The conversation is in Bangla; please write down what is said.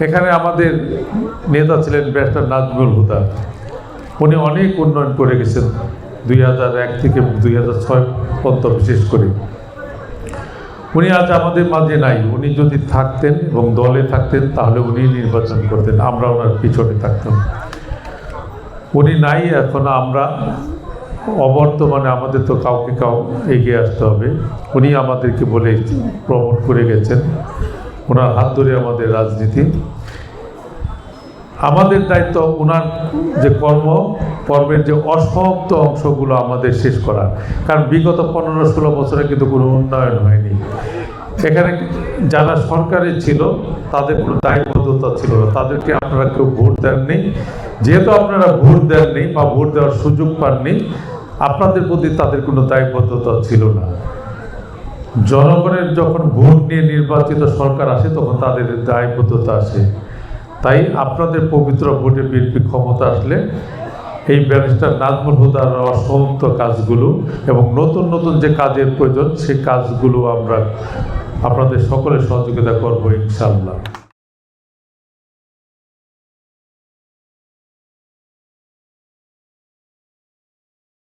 এখানে আমাদের নেতা ছিলেন ব্যারিস্টার নাজমুল হুদা। উনি অনেক উন্নয়ন করে গেছেন দুই হাজার এক থেকে দুই হাজার ছয় পর্যন্ত বিশেষ করে। উনি আজ আমাদের মাঝে নাই। উনি যদি থাকতেন এবং দলে থাকতেন, তাহলে উনি নির্বাচন করতেন। আমরা ওনার পিছনে থাকতাম। উনি নাই, এখন আমরা অবর্তমানে আমাদের তো কাউকে কাউ এগিয়ে আসতে হবে। উনি আমাদেরকে বলে প্রমোট করে গেছেন। ওনার হাত ধরে আমাদের রাজনীতি। আমাদের দায়িত্ব ওনার যে কর্ম, কর্মের যে অসমাপ্ত অংশগুলো আমাদের শেষ করা কারণ বিগত পনেরো ষোলো বছরে কিন্তু কোনো উন্নয়ন হয়নি। এখানে যারা সরকারে ছিল, তাদের কোনো দায়বদ্ধতা ছিল না। তাদেরকে আপনারা কেউ ভোট দেননি। যেহেতু আপনারা ভোট দেননি বা ভোট দেওয়ার সুযোগ পাননি, আপনাদের প্রতি তাদের কোনো দায়বদ্ধতা ছিল না। জনগণের যখন ভোট নিয়ে নির্বাচিত সরকার আসে, তখন তাদের দায়বদ্ধতা আসে। তাই আপনাদের পবিত্র ভোটে বিএনপি ক্ষমতা আসলে এই ব্যারিস্টার নাজমুল হুদার অসমস্ত কাজগুলো এবং নতুন নতুন যে কাজের প্রয়োজন সে কাজগুলো আমরা আপনাদের সকলের সহযোগিতা করব ইনশাল্লাহ